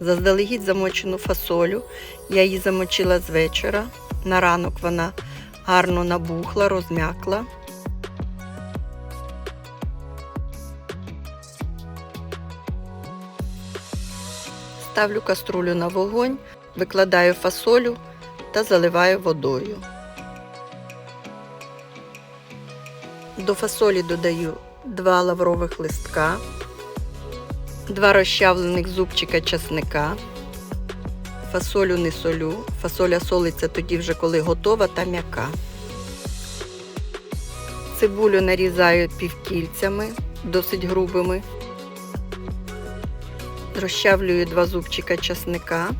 заздалегідь замочену фасолю. Я її замочила з вечора. На ранок вона гарно набухла, розм'якла. Ставлю каструлю на вогонь, викладаю фасолю та заливаю водою. До фасолі додаю 2 лаврових листка, 2 розчавлених зубчика часника. Фасолю не солю. Фасоля солиться тоді вже коли готова та м'яка. Цибулю нарізаю півкільцями, досить грубими. Розчавлюю два зубчика часника.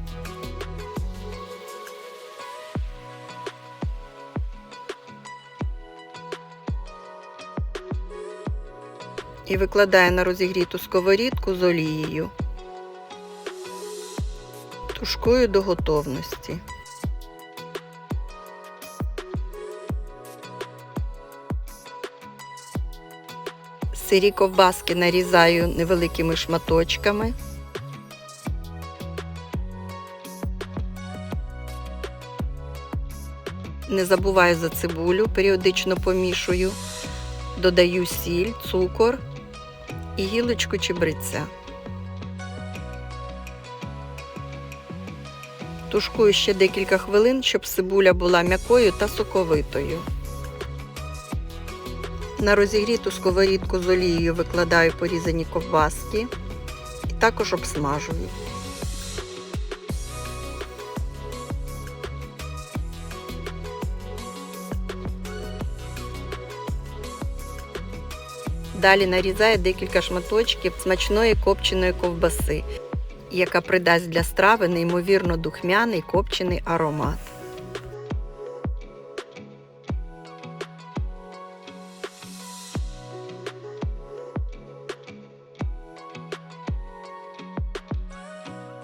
І викладаю на розігріту сковорідку з олією. Тушкую до готовності. Сирі ковбаски нарізаю невеликими шматочками. Не забуваю за цибулю, періодично помішую, додаю сіль, цукор і гілочку чебреця. Тушкую ще декілька хвилин, щоб цибуля була м'якою та соковитою. На розігріту сковорідку з олією викладаю порізані ковбаски і також обсмажую. Далі нарізаю декілька шматочків смачної копченої ковбаси, яка придасть для страви неймовірно духмяний копчений аромат.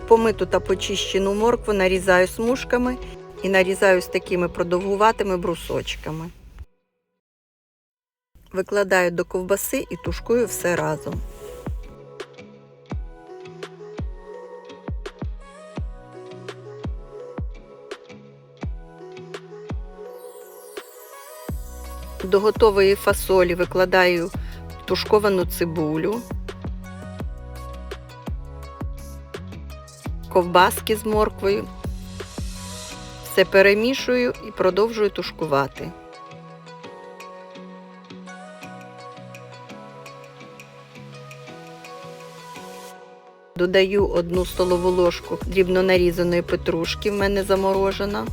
Помиту та почищену моркву нарізаю смужками і нарізаю з такими продовгуватими брусочками. Викладаю до ковбаси і тушкую все разом. До готової фасолі викладаю тушковану цибулю, ковбаски з морквою. Все перемішую і продовжую тушкувати. Додаю одну столову ложку дрібно нарізаної петрушки, в мене заморожена.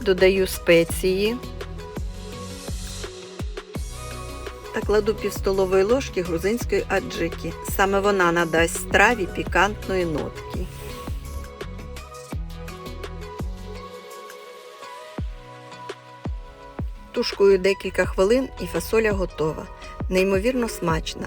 Додаю спеції та кладу пів столової ложки грузинської аджики. Саме вона надасть страві пікантної нотки. Тушкую декілька хвилин і фасоля готова. Неймовірно смачна,